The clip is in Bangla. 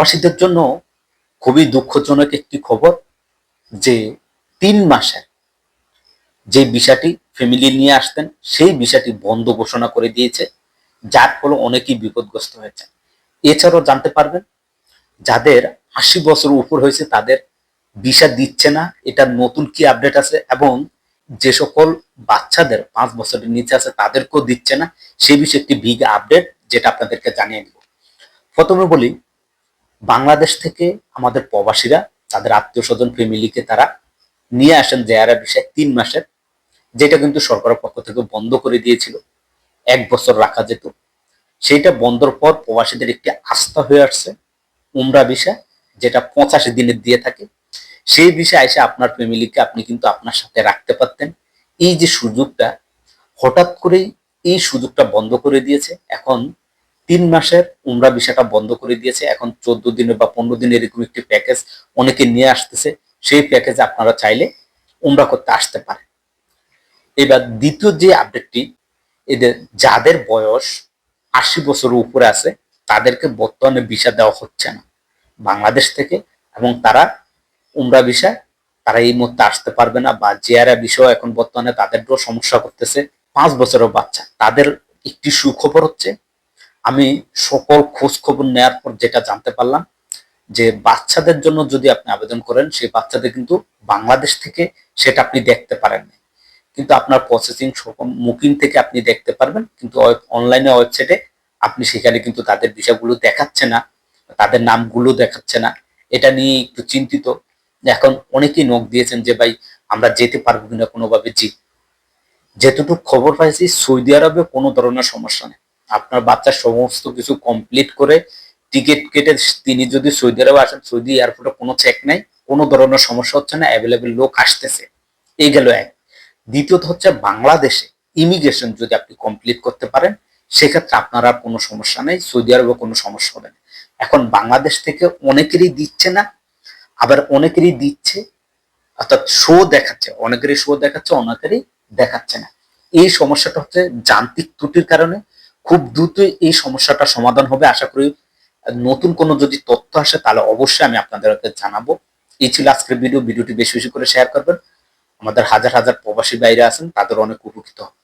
প্রবাসীদের জন্য খুবই দুঃখজনক একটি খবর যে তিন মাসে যে বিষয়টি ফ্যামিলি নিয়ে আসতেন, সেই বিষয়টি বন্ধ ঘোষণা করে দিয়েছে, যার ফলে অনেকেই বিপদগ্রস্ত হয়েছে। এছাড়াও জানতে পারবেন, যাদের আশি বছর উপর হয়েছে, তাদের ভিসা দিচ্ছে না, এটা নতুন কি আপডেট আছে এবং যে সকল বাচ্চাদের পাঁচ বছরের নিচে আছে, তাদেরকেও দিচ্ছে না সেই বিষয়ে একটি বিগ আপডেট যেটা আপনাদেরকে জানিয়ে দিব। প্রথমে বলি বাংলাদেশ থেকে আমাদের প্রবাসীরা, তাদের আত্মীয় স্বজন ফ্যামিলিকে তারা নিয়ে আসেন জেয়ারা বিষয় তিন মাসের, যেটা কিন্তু সরকারের পক্ষ থেকে বন্ধ করে দিয়েছিল, এক বছর রাখা যেত। সেইটা বন্ধর পর প্রবাসীদের একটি আস্থা হয়ে আসছে উমরা বিষয়, যেটা পঁচাশি দিনের দিয়ে থাকে। সেই বিষয়ে এসে আপনার ফ্যামিলিকে আপনি কিন্তু আপনার সাথে রাখতে পারতেন। এই যে সুযোগটা, হঠাৎ করেই এই সুযোগটা বন্ধ করে দিয়েছে। এখন তিন মাসের উমরা বিষয়টা বন্ধ করে দিয়েছে। এখন চোদ্দ দিনের বা পনেরো দিনের এরকম একটি প্যাকেজ অনেকে নিয়ে আসতেছে। সেই প্যাকেজে আপনারা চাইলে উমরা করতে আসতে পারে এবার দ্বিতীয় যে আপডেটটি এদের যাদের বয়স আশি বছরের উপরে আছে, তাদেরকে বর্তমানে ভিসা দেওয়া হচ্ছে না। বাংলাদেশ থেকে এবং তারা উমরা বিষয় তারা এই মুহূর্তে আসতে পারবে না বা জিয়ারা বিষয় এখন বর্তমানে তাদেরও সমস্যা করতেছে। পাঁচ বছরের বাচ্চা, তাদের একটি সুখবর হচ্ছে আমি সকল খোঁজ খবর নেওয়ার পর যেটা জানতে পারলাম, যে বাচ্চাদের জন্য যদি আপনি আবেদন করেন, সেই বাচ্চাদের কিন্তু বাংলাদেশ থেকে সেটা আপনি দেখতে পারেন কিন্তু আপনার প্রসেসিং মুকিং থেকে আপনি দেখতে পারবেন, কিন্তু অনলাইনে ওয়েবসাইটে আপনি সেখানে কিন্তু তাদের বিষয়গুলো দেখাচ্ছে না, তাদের নামগুলো দেখাচ্ছে না। এটা নিয়ে একটু চিন্তিত। এখন অনেকেই নখ দিয়েছেন যে, ভাই, আমরা যেতে পারব কিনা কোনোভাবে? জি। যেটুকু খবর পাইছি, সৌদি আরবে কোনো ধরনের সমস্যা নেই। আপনার বাচ্চার সমস্ত কিছু কমপ্লিট করে টিকিট কেটে তিনি যদি সৌদি আরবে আসেন, সৌদি এয়ারপোর্টে কোনো চেক নাই, কোনো ধরনের সমস্যা হচ্ছে না অ্যাভেলেবেল লোক আসতেছে। এই গেল এক। দ্বিতীয়ত হচ্ছে বাংলাদেশে ইমিগ্রেশন যদি আপনি কমপ্লিট করতে পারেন, সেক্ষেত্রে আপনার আর কোনো সমস্যা নেই, সৌদি আরবে কোনো সমস্যা হবে না। এখন বাংলাদেশ থেকে অনেকেরই দিচ্ছে না, আবার অনেকেরই দিচ্ছে, অর্থাৎ শো দেখাচ্ছে, অনেকেরই শো দেখাচ্ছে, অনেকেরই দেখাচ্ছে না। এই সমস্যাটা হচ্ছে যান্ত্রিক ত্রুটির কারণে খুব দ্রুত এই সমস্যাটা সমাধান হবে। আশা করি নতুন কোনো যদি তথ্য আসে, তাহলে অবশ্যই আমি আপনাদেরকে জানাব। এই ছিল আজকের ভিডিও ভিডিওটি বেশি বেশি করে শেয়ার করবেন। আমাদের হাজার হাজার প্রবাসী বাইরে আছেন, তাদের অনেক উপকৃত হবে।